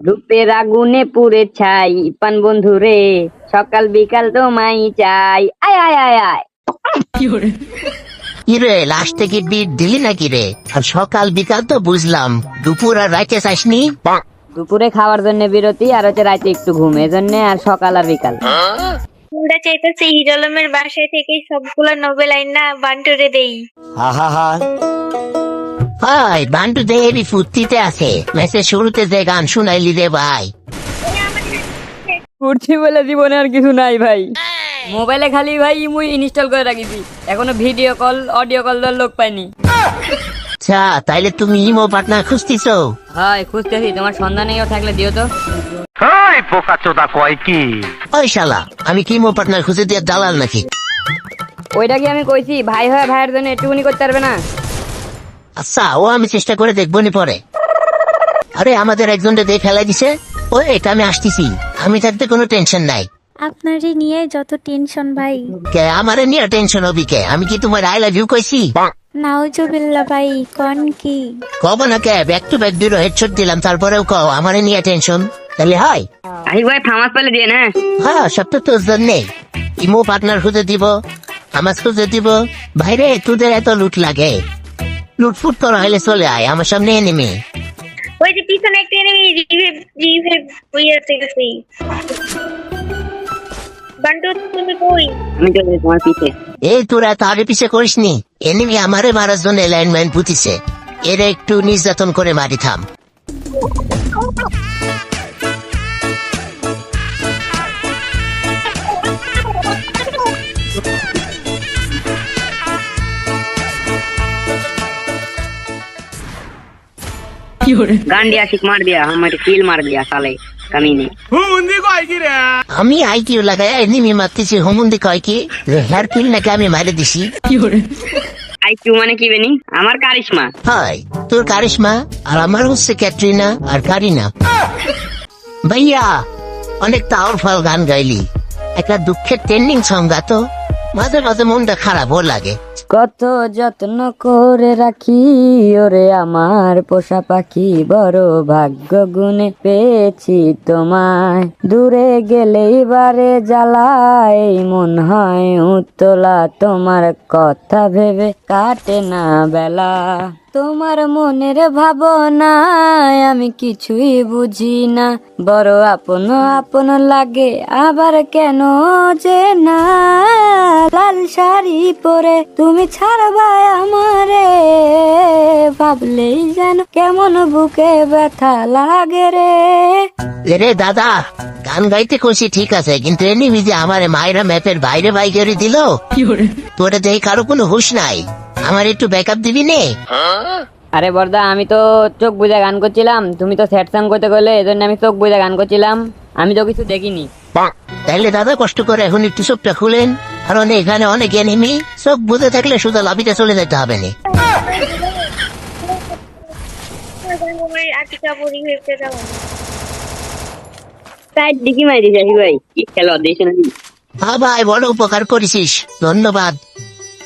রূপের আগুনে পুড়ে ছাই। পান বন্ধু রে সকাল বিকাল তোমায় চাই। আয় আয় আয় আয়। কিরে লাস্টে কি বিট দিলি নাকি রে? আর সকাল বিকাল তো বুঝলাম দুপুর আর রাইতে চাসনি? দুপুরে খাওয়ার জন্য বিরতি আর হচ্ছে রাতে একটু ঘুম এজন্য আর সকাল আর বিকাল। আমরা চাইতেছি হিরোলমের বাসায় থেকে সবগুলা নোবেল আইন না বান্টুরে দেই। ভাই বান্টু দেবী ফুর্তিতে আছে। মেসে শুরুতে যে গান শুনাইলি রে ভাই। করছি বলে জীবনে আর কিছু নাই ভাই। মোবাইলে খালি ভাই মুই ইনস্টল করে রাখিছি। এখনও ভিডিও কল অডিও কল দেওয়ার লোক পাইনি। আচ্ছা তাইলে তুমি ইমো পার্টনার খুঁজতিছো? হয় খুঁজতেছি। তোমার সন্ধানেও থাকলে দিও তো। ওই পোকা চোদা কয় কি? ওই শালা আমি কি ইমো পার্টনার খুঁজে দিয়ে দালাল নাকি? ওইটা কি আমি কইছি? ভাই হয়ে ভাইয়ের জন্য একটুকুনি করতে পারবে না? আচ্ছা ও আমি চেষ্টা করে দেখব নি পরে। আরে আমাদের একজনকে দিয়ে ফেলাই দিছে। ও এটা আমি আসতেছি। আমি থাকতে কোনো টেনশন নাই। আপনারই নিয়ে যত টেনশন ভাই। কে? আমারে নিয়ে টেনশন হবি কে? আমি কি তোমার আই লাভ ইউ কইছি? নাউজুবিল্লা ভাই কন কি? কব না কে ব্যাক টু ব্যাক দুটো হেডশট দিলাম তারপরেও কও আমারে নিয়ে টেনশন। তাহলে হয়। আহি ভাই ফামাস পেলে দিয়ে না? হ্যাঁ সব তো তোর জন্যে। ইমো পার্টনার খুঁজে দিব আমার খুঁজে দিব। ভাইরে তোদের এত লুট লাগে। লুটফুট করা হলে চলে আয় আমার সামনে এনেমি ওই যে পিছনে একটা এনিমি রিভাইভ ওই হইয়াছে গেছি। বান্টু তুমি কই? আমি তো তোমার পিছে। এই তোরা তারে পিছে করিস নি এনিমি আমারে মারার জন্য লাইনম্যান পুতিছে। এর একটু নির্যাতন করে মারি থাম। गान दिया सिक मार दिया हमारे किल मार दिया साले कमीने আমি আই কিউ লাগাই এনিমি মারতেছি হুমুন্দি কয় কি হেয়ার পিল নাকি আমি মারে দিছি আই কিউ মানে কি বেনি আমার কারিশমা হয় তোর কারিশমা আর আমার হচ্ছে ক্যাটরিনা আর কারিনা ভাইয়া অনেক পাওয়ারফুল গান গাইলি একটা দুঃখের ট্রেন্ডিং সং গাতো মাঝে মাঝে মনটা খারাপও লাগে। কত যত্ন করে রাখি, ওরে আমার পোষা পাখি, বড় ভাগ্য গুনে পেয়েছি তোমায়। দূরে গেলে বারে জ্বালায়, মন হয় উতলা তোমার কথা ভেবে কাটে না বেলা। তোমার মনের ভাবনায় আমি কিছুই বুঝি না বড় আপন আপন লাগে আবার কেন যে না? লাল শাড়ি পরে তুমি ছাড়বা আমারে ভাবলেই যেন কেমন বুকে ব্যথা লাগে রে। রে দাদা গান গাইতে খুশি ঠিক আছে কিন্তু এনিমি যে আমার মায়েরা ম্যাপের বাইরে বাইকেরি দিল? তোরে দেখে কারও কোনো হুশ নাই। আমার একটু ব্যাকআপ দিবি নে। আরে বর্দা আমি তো চোখ বুঝে গান করছিলাম। তুমি তো স্যাড সং করতে গেলে এজন্য আমি চোখ বুঝে গান করছিলাম। আমি তো কিছু দেখিনি। তাইলে দাদা কষ্ট করে এখন একটু চোখটা খুলেন। কারণ এখানে অনেক এনিমি চোখ বুঝে থাকলে শুধু লাভিতে চলে যেতে হবে না। হ্যাঁ ভাই বড় উপকার করেছিস। ধন্যবাদ।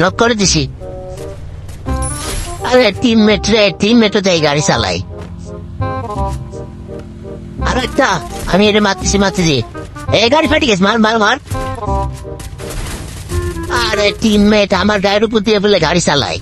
নক করে দিছি। আরে টিমমেট রে টিমমেটও দেয় গাড়ি চালাই। আর একটা। আমি এটা মাতিছি মাতিছি এই গাড়ি ফাটি গেছে, মার মার মার। আরে টিমমেট আমার গায়ের উপর দিয়ে বলে গাড়ি চালায়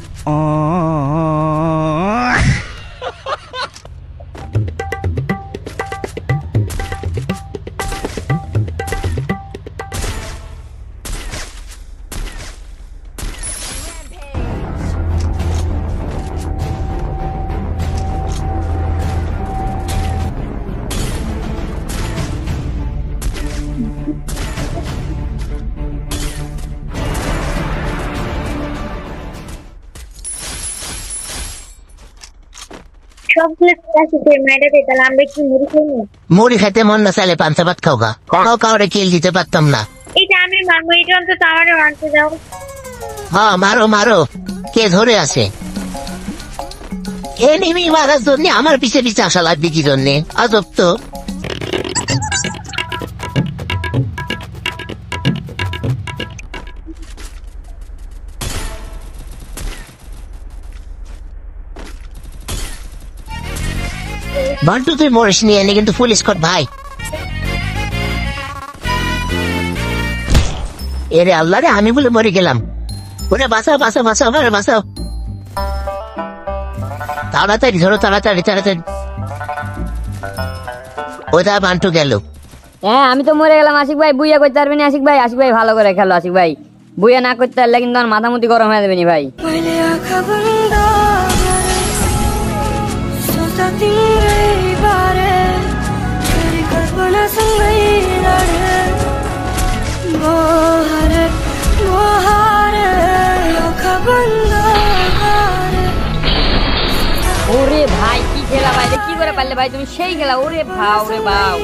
সবগুলো আছে যে তাহলে আমরা কি মুড়ি খাই না? মুড়ি খেতে মন না চাইলে পান্তা ভাত খাও গা। খাও কাউরে কিল দিতে পারতাম না। এটা আমি মারবো এটা অন্তত আমারও মানতে দাও। হ্যাঁ মারো মারো। কে ধরে আছে? এনিমি মারার জন্য আমার পিছে পিছে আসা লাগবে কি জন্যে? আজব তো। বান্টু তুই মরিস নিয়ে এনে কিন্তু ফুল স্কট ভাই। এরে আল্লাহ রে আমি বলে মরে গেলাম। ওরে বাঁচাও বাঁচাও বাঁচাও আরে বাঁচাও। তাড়াতাড়ি ধরো তাড়াতাড়ি তাড়াতাড়ি। ওটা বান্টু গেল। হ্যাঁ আমি তো মরে গেলাম আশিক ভাই। বুইয়া করতে পারবি না আশিক ভাই? আশিক ভাই ভালো করে খেলো আশিক ভাই। বুইয়া না করতে পারলে কিন্তু আমার মাথামুতি গরম হয়ে যাবে নি ভাই। কি করে পারলে ভাই? তুমি সেই খেলা ওরে ভাও রে ভাও